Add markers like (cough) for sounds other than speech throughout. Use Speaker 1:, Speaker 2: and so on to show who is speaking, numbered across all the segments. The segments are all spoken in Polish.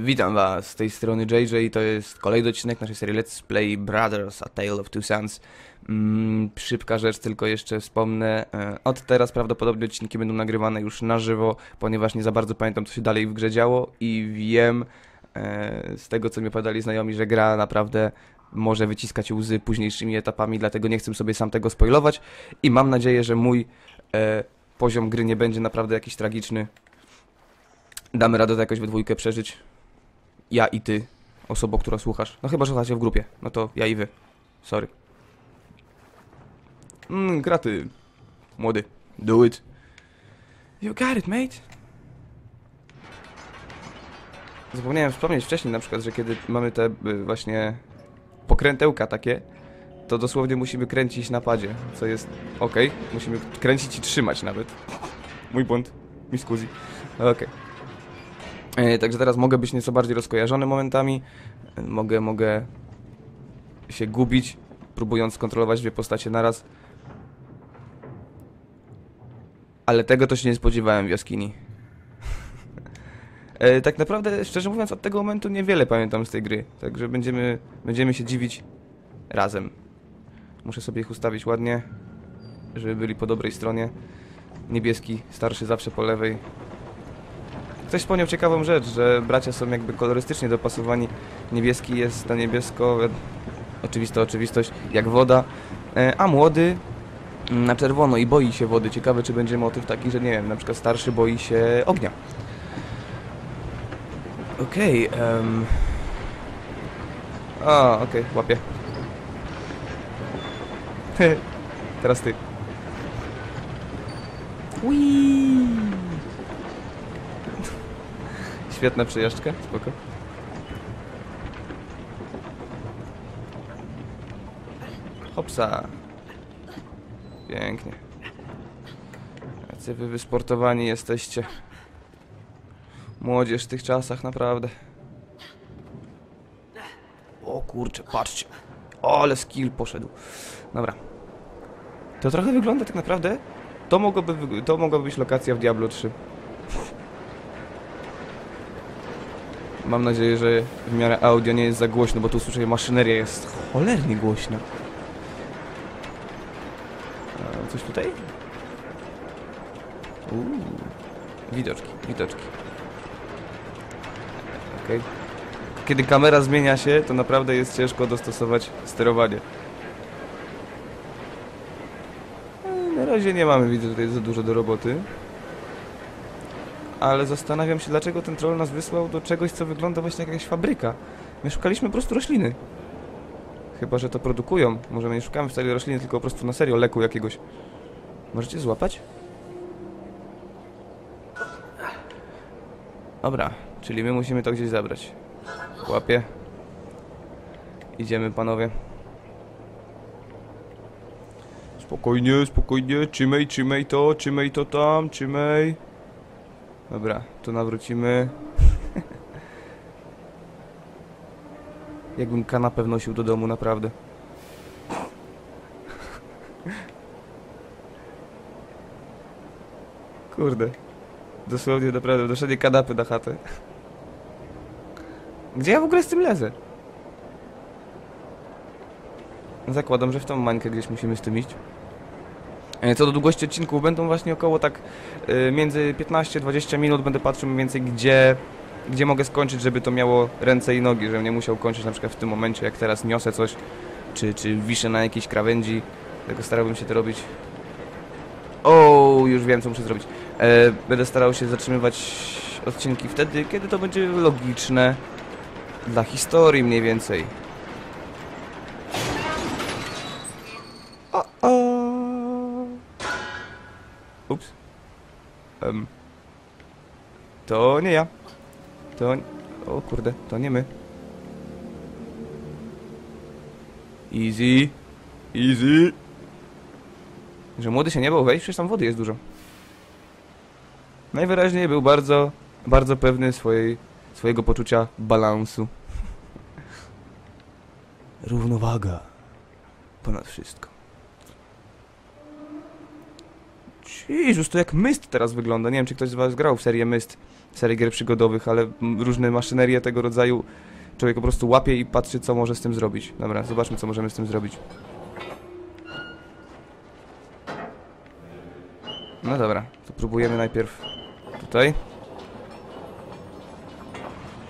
Speaker 1: Witam was, z tej strony JJ, to jest kolejny odcinek naszej serii Let's Play Brothers, A Tale of Two Sons. Mm, szybka rzecz, tylko jeszcze wspomnę, e, od teraz prawdopodobnie odcinki będą nagrywane już na żywo, ponieważ nie za bardzo pamiętam co się dalej w grze działo i wiem e, z tego co mi opowiadali znajomi, że gra naprawdę może wyciskać łzy późniejszymi etapami, dlatego nie chcę sobie sam tego spoilować i mam nadzieję, że mój e, poziom gry nie będzie naprawdę jakiś tragiczny. Damy radę to jakoś we dwójkę przeżyć ja i ty, osobo, która słuchasz. No chyba, że słuchacie w grupie. No to ja i wy. Sorry. Mmm, graty. Młody. Do it. You got it, mate. Zapomniałem wspomnieć wcześniej na przykład, że kiedy mamy te y, właśnie pokrętełka takie, to dosłownie musimy kręcić na padzie, co jest ok. Musimy kręcić i trzymać nawet. Mój błąd. Mi scusi. Okej. E, Także teraz mogę być nieco bardziej rozkojarzony momentami. E, Mogę, mogę się gubić, próbując kontrolować dwie postacie naraz. Ale tego to się nie spodziewałem w jaskini. (laughs) E, tak naprawdę, szczerze mówiąc, od tego momentu niewiele pamiętam z tej gry. Także będziemy, będziemy się dziwić razem. Muszę sobie ich ustawić ładnie, żeby byli po dobrej stronie. Niebieski, starszy zawsze po lewej, Ktoś wspomniał ciekawą rzecz, że bracia są jakby kolorystycznie dopasowani. Niebieski jest na niebiesko, oczywista oczywistość, jak woda, e, a młody na czerwono i boi się wody. Ciekawe, czy będzie motyw taki, że nie wiem, na przykład starszy boi się ognia. Okej, em... A, okej, łapię. (laughs) Teraz ty. Whee! Świetna przejażdżka, spoko. Hopsa. Pięknie. Jacy wy wysportowani jesteście. Młodzież w tych czasach, naprawdę. O kurczę, patrzcie. O, ale skill poszedł. Dobra. To trochę wygląda tak naprawdę... To mogłoby, to mogłaby być lokacja w Diablo 3. Mam nadzieję, że w miarę audio nie jest za głośno, bo tu słyszę, maszyneria jest cholernie głośna. A, coś tutaj? Uuu. Widoczki, widoczki. Okej. Kiedy kamera zmienia się, to naprawdę jest ciężko dostosować sterowanie. E, Na razie nie mamy, widzę tutaj za dużo do roboty ale zastanawiam się, dlaczego ten troll nas wysłał do czegoś, co wygląda właśnie jak jakaś fabryka. My szukaliśmy po prostu rośliny. Chyba, że to produkują. Może my nie szukamy wcale rośliny, tylko po prostu na serio leku jakiegoś. Możecie złapać? Dobra, czyli my musimy to gdzieś zabrać. Łapię. Idziemy, panowie. Spokojnie, spokojnie, trzymaj, trzymaj to, trzymaj to tam, trzymaj. Dobra, tu nawrócimy. (laughs) Jakbym kanapę wnosił do domu, naprawdę. (laughs) Kurde. Dosłownie, naprawdę, doszednie kanapy na chatę. (laughs) Gdzie ja w ogóle z tym lezę? Zakładam, że w tą mańkę gdzieś musimy z tym iść. E, Co do długości odcinków, będą właśnie około tak y, między 15-20 minut będę patrzył mniej więcej gdzie, gdzie mogę skończyć, żeby to miało ręce i nogi, żebym nie musiał kończyć na przykład w tym momencie, jak teraz niosę coś, czy, czy wiszę na jakiejś krawędzi, tego starałbym się to robić. O, już wiem co muszę zrobić. E, będę starał się zatrzymywać odcinki wtedy, kiedy to będzie logiczne dla historii mniej więcej. Ups. Em. To nie ja. To... O kurde, to nie my. Easy. Easy. Że młody się nie bał wejść, przecież tam wody jest dużo. Najwyraźniej był bardzo, bardzo pewny swojej, swojego poczucia balansu. Równowaga. Ponad wszystko. Jezus, to jak Myst teraz wygląda. Nie wiem, czy ktoś z was grał w serię Myst, serię gier przygodowych, ale różne maszynerie tego rodzaju człowiek po prostu łapie i patrzy, co może z tym zrobić. Dobra, zobaczmy, co możemy z tym zrobić. No dobra, to próbujemy najpierw tutaj.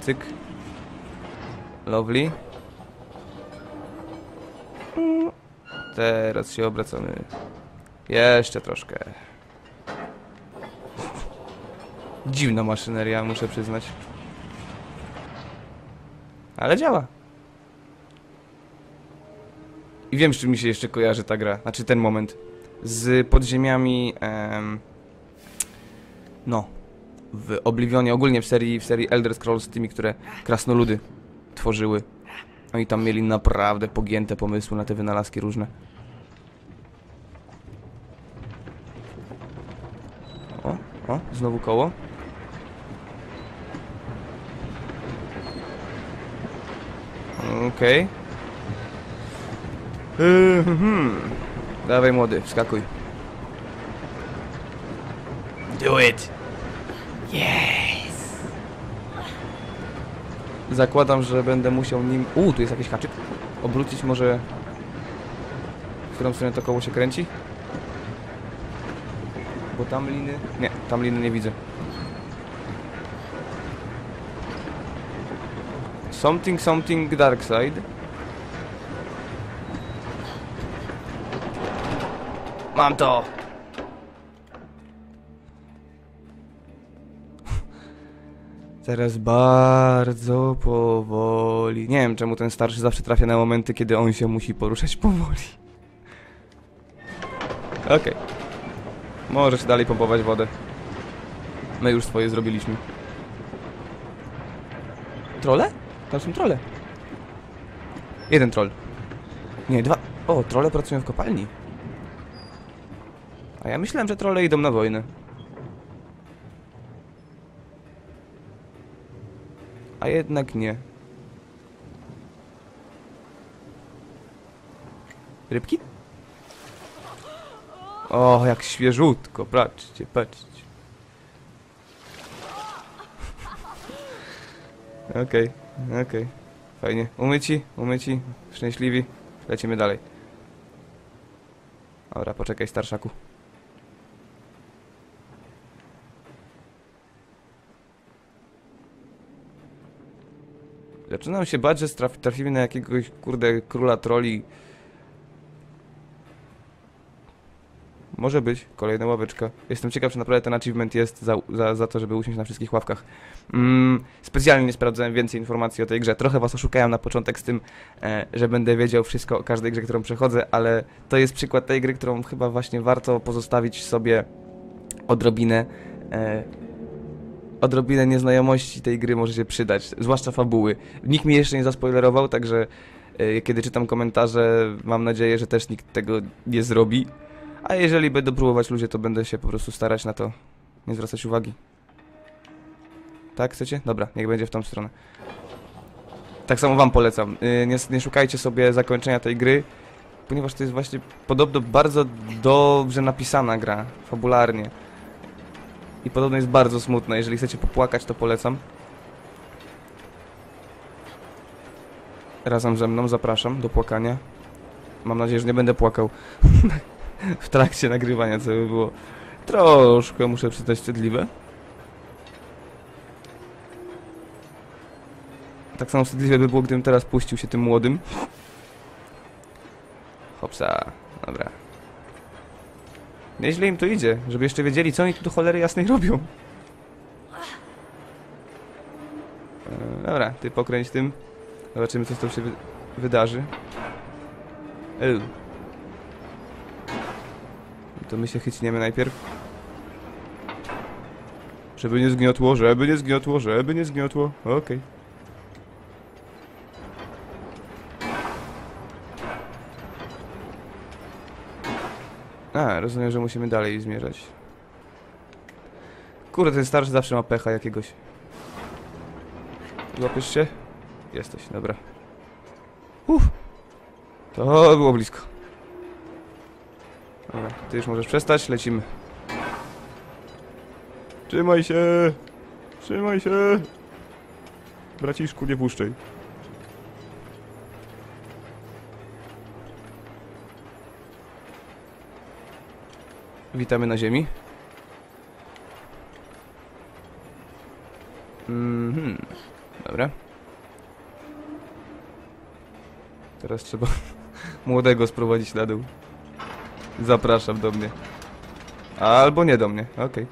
Speaker 1: Cyk. Lovely. Teraz się obracamy. Jeszcze troszkę. Dziwna maszyneria, muszę przyznać. Ale działa. I wiem, z czym mi się jeszcze kojarzy ta gra. Znaczy ten moment. Z podziemiami. em, no. W Oblivionie, ogólnie w serii, w serii Elder Scrolls, tymi, które krasnoludy tworzyły. Oni tam mieli naprawdę pogięte pomysły na te wynalazki różne. O, o, znowu koło. Okej. Okay. hmm. Dawaj młody, wskakuj. Do it. Yes. Zakładam, że będę musiał nim... U, tu jest jakiś haczyk. Obrócić może... W którą stronę to koło się kręci? Bo tam liny... Nie, tam liny nie widzę. Something, something dark side. Mam to! (laughs) Teraz bardzo powoli. Nie wiem, czemu ten starszy zawsze trafia na momenty, kiedy on się musi poruszać (laughs) powoli. Okej. Możesz dalej pompować wodę. My już swoje zrobiliśmy. Trole? Tam są trole. Jeden troll. Nie, dwa. O, trole pracują w kopalni. A ja myślałem, że trole idą na wojnę. A jednak nie. Rybki? O, jak świeżutko, patrzcie, patrzcie. (laughs) Okej, okej. Fajnie. Umyci, umyci, szczęśliwi. Lecimy dalej. Dobra, poczekaj, starszaku. Zaczynam się bać, że traf, trafimy na jakiegoś, kurde, króla troli. Może być. Kolejna ławeczka. Jestem ciekaw, czy naprawdę ten achievement jest za, za, za to, żeby usiąść na wszystkich ławkach. Mm, specjalnie nie sprawdzałem więcej informacji o tej grze. Trochę was oszukałem na początek z tym, e, że będę wiedział wszystko o każdej grze, którą przechodzę, ale to jest przykład tej gry, którą chyba właśnie warto pozostawić sobie odrobinę. E, odrobinę nieznajomości tej gry może się przydać, zwłaszcza fabuły. Nikt mi jeszcze nie zaspoilerował, także e, kiedy czytam komentarze, mam nadzieję, że też nikt tego nie zrobi. A jeżeli będą próbować ludzie, to będę się po prostu starać na to nie zwracać uwagi. Tak, chcecie? Dobra, niech będzie w tą stronę. Tak samo wam polecam. Yy, nie, nie szukajcie sobie zakończenia tej gry, ponieważ to jest właśnie podobno bardzo dobrze napisana gra, fabularnie. I podobno jest bardzo smutna. Jeżeli chcecie popłakać, to polecam. Razem ze mną zapraszam do płakania. Mam nadzieję, że nie będę płakał (laughs) w trakcie nagrywania, co by było troszkę, muszę przyznać, wstydliwe. Tak samo wstydliwe by było, gdybym teraz puścił się tym młodym. Hopsa, dobra. Nieźle im to idzie, żeby jeszcze wiedzieli, co oni tu do cholery jasnej robią. E, dobra, ty pokręć tym. Zobaczymy, co z tym się wy wydarzy. Eł. To my się chycniemy najpierw. Żeby nie zgniotło, żeby nie zgniotło, żeby nie zgniotło. Okej. A, rozumiem, że musimy dalej zmierzać. Kurde, ten starszy zawsze ma pecha jakiegoś. Złapiesz się? Jesteś, dobra. Uff. To było blisko. Dobra, ty już możesz przestać, lecimy. Trzymaj się! Trzymaj się! Braciszku, nie puszczaj. Witamy na ziemi. Mhm. Dobra. Teraz trzeba (laughs) młodego sprowadzić na dół. Zapraszam do mnie. Albo nie do mnie, okej.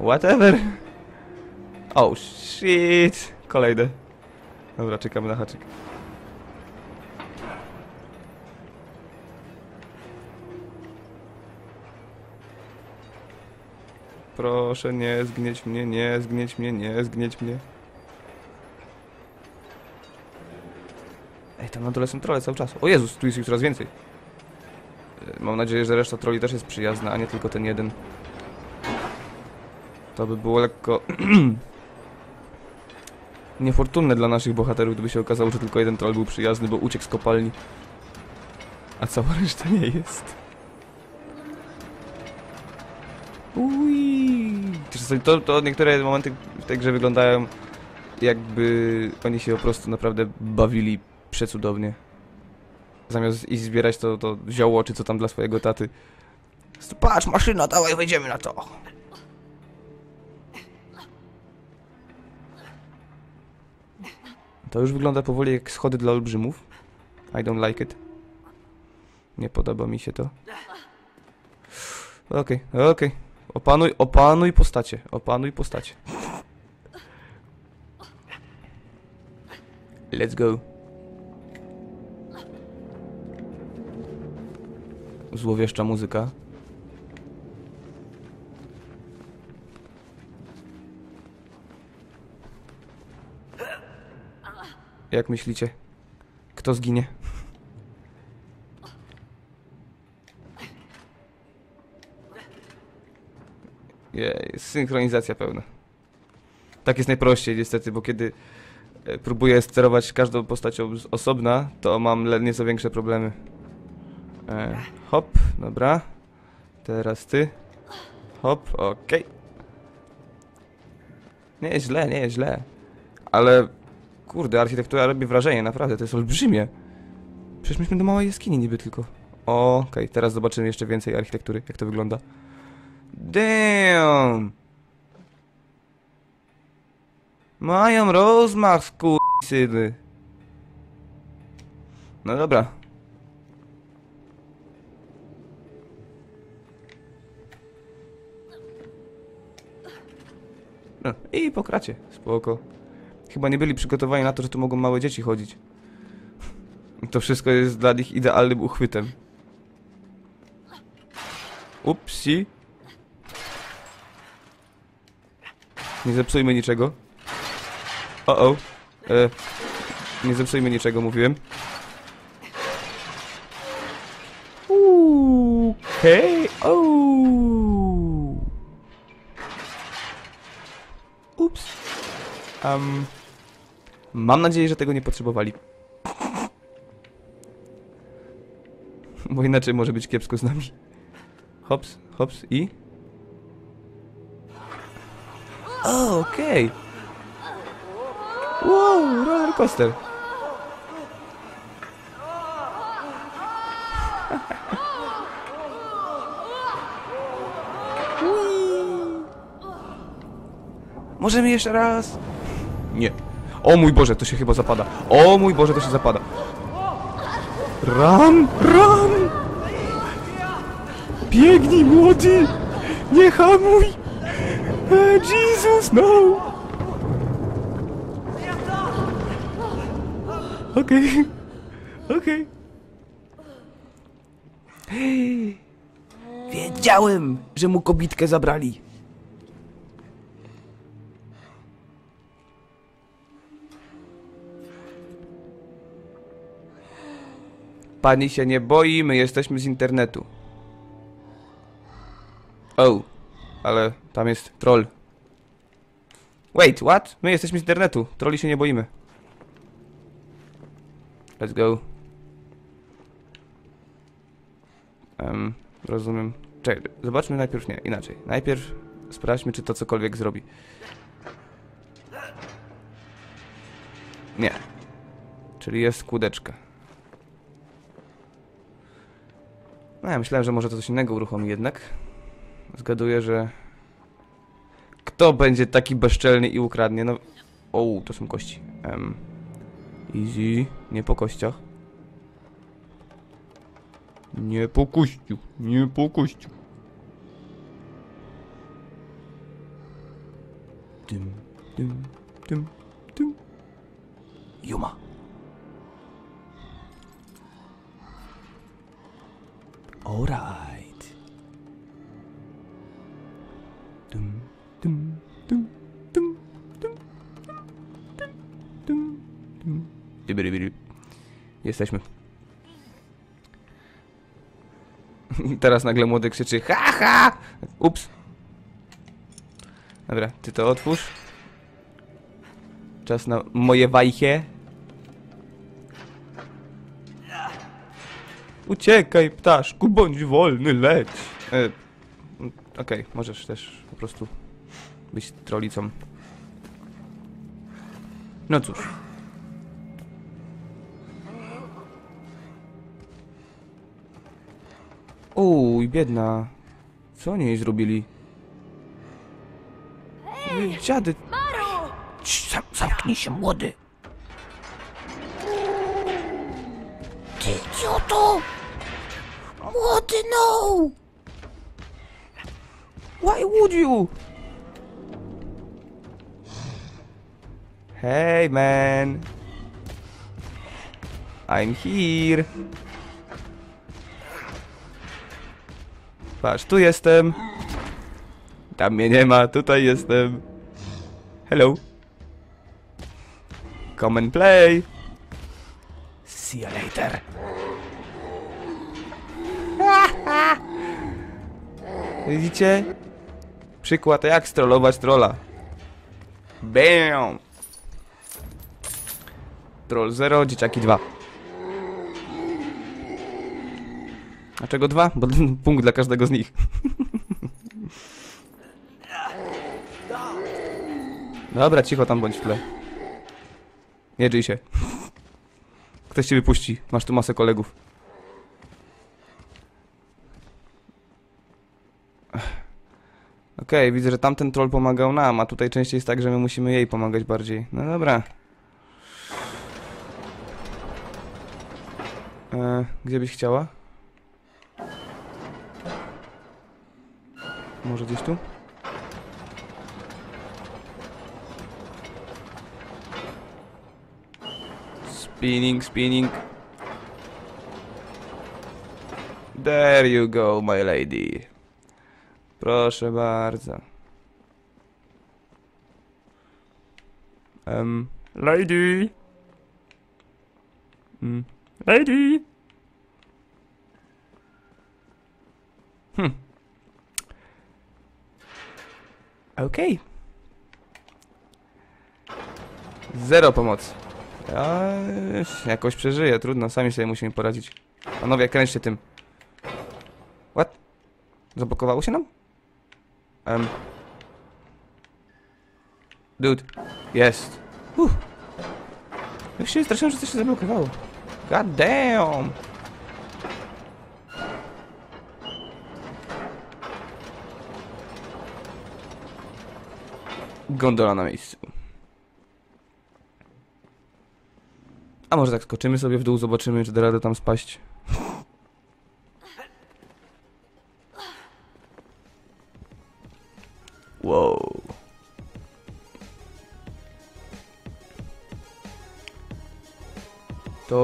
Speaker 1: Whatever. Oh shit. Kolejne. Dobra, czekamy na haczyk. Proszę, nie zgnieć mnie, nie zgnieć mnie, nie zgnieć mnie. Ej, tam na dole są trolle cały czas. O Jezus, tu jest ich coraz więcej. Mam nadzieję, że reszta troli też jest przyjazna, a nie tylko ten jeden. To by było lekko... (clears throat) niefortunne dla naszych bohaterów, gdyby się okazało, że tylko jeden troll był przyjazny, bo uciekł z kopalni. A cała reszta nie jest. Ui. To, to niektóre momenty w tej grze wyglądają jakby oni się po prostu naprawdę bawili przecudownie. Zamiast iść zbierać to, to zioło, czy co tam dla swojego taty. Patrz, maszyna, dawaj, wejdziemy na to. To już wygląda powoli jak schody dla olbrzymów. I don't like it. Nie podoba mi się to. Okej, okej. Opanuj, opanuj postacie. Opanuj postacie. Let's go. Złowieszcza muzyka. Jak myślicie? Kto zginie? Jej, synchronizacja pełna. Tak jest najprościej niestety, bo kiedy e, próbuję sterować każdą postacią z osobna, to mam nieco większe problemy. E, hop, dobra. Teraz ty. Hop, okej. Nie jest źle, nie jest źle. Ale kurde, architektura robi wrażenie, naprawdę, to jest olbrzymie. Przecież myśmy do małej jaskini niby tylko. Okej, teraz zobaczymy jeszcze więcej architektury, jak to wygląda. Damn! Mają rozmach, skurwysyny. No dobra. No, i po kracie, spoko. Chyba nie byli przygotowani na to, że tu mogą małe dzieci chodzić. To wszystko jest dla nich idealnym uchwytem. Upsi. Nie zepsujmy niczego. O o. E, nie zepsujmy niczego, mówiłem. Okej. Okay. Um, mam nadzieję, że tego nie potrzebowali. (laughs) Bo inaczej może być kiepsko z nami. Hops, hops i... O, okej. Wow, roller coaster. (laughs) Możemy jeszcze raz? Nie. O mój Boże, to się chyba zapada. O mój Boże, to się zapada. Ram, ram! Biegnij, młody! Nie hamuj! E, Jesus, no! Okej, okej. Wiedziałem, że mu kobitkę zabrali. Pani się nie boi, my jesteśmy z internetu. O, ale tam jest troll. Wait, what? My jesteśmy z internetu. Trolli się nie boimy. Let's go. Um, rozumiem. Czekaj, zobaczmy najpierw, nie, inaczej. Najpierw Sprawdźmy, czy to cokolwiek zrobi. Nie. Czyli jest kłódeczka. No ja myślałem, że może to coś innego uruchomi jednak. Zgaduję, że... Kto będzie taki bezczelny i ukradnie? No... O, to są kości. Em. Easy. Nie po kościach. Nie po kościu. Nie po kościu. Dym, dym, dym, dym. Yuma. Alright. Dum, dum, dum, dum, dum, dum, dum, dum. Jesteśmy. Teraz nagle młody krzyczy ha ha! Ups. Dobra, ty to otwórz. Czas na moje wajchie. Uciekaj, ptaszku, bądź wolny, leć. E, Okej, możesz też po prostu być trolicą. No cóż. Uj, biedna. Co oni jej zrobili? Dziady. Cii, Zam, zamknij się, młody.
Speaker 2: Ty idioto! Młody, no!
Speaker 1: Why would you? Hey man. I'm here. Patrz, tu jestem. Tam mnie nie ma, tutaj jestem. Hello. Come and play. See you later. Widzicie? Przykład jak strollować trolla. Bam! Troll 0, dzieciaki 2. Dlaczego 2? Bo (laughs) punkt dla każdego z nich. (laughs) Dobra, cicho tam bądź w tle. Nie drzyj się. Ktoś cię wypuści. Masz tu masę kolegów. Okej, widzę, że tamten troll pomagał nam, a tutaj częściej jest tak, że my musimy jej pomagać bardziej. No dobra. E, gdzie byś chciała? Może gdzieś tu? Spinning, spinning. There you go, my lady. Proszę bardzo. Um, lady. Mm, lady. Hm. Okej. Zero pomocy. Ja jakoś przeżyję, trudno, sami sobie musimy poradzić. Panowie, kręćcie tym. What? Zablokowało się nam? Um. Dude. Jest. Uff. Już się straszyłem, że coś się zablokowało. God damn. Gondola na miejscu. A może tak skoczymy sobie w dół, zobaczymy, czy da radę tam spaść.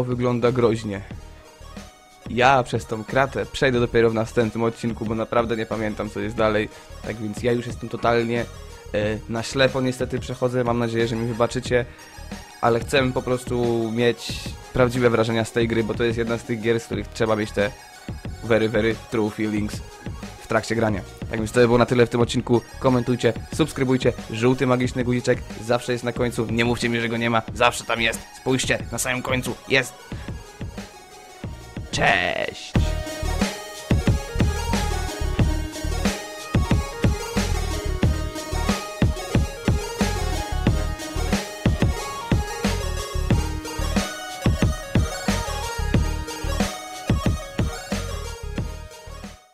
Speaker 1: Wygląda groźnie. Ja przez tą kratę przejdę dopiero w następnym odcinku, bo naprawdę nie pamiętam co jest dalej. Tak więc ja już jestem totalnie e, na ślepo niestety przechodzę. Mam nadzieję, że mi wybaczycie. Ale chcę po prostu mieć prawdziwe wrażenia z tej gry, bo to jest jedna z tych gier, z których trzeba mieć te very, very true feelings w trakcie grania. Tak więc to by było na tyle w tym odcinku. Komentujcie, subskrybujcie. Żółty magiczny guziczek zawsze jest na końcu. Nie mówcie mi, że go nie ma. Zawsze tam jest. Spójrzcie, na samym końcu jest. Cześć!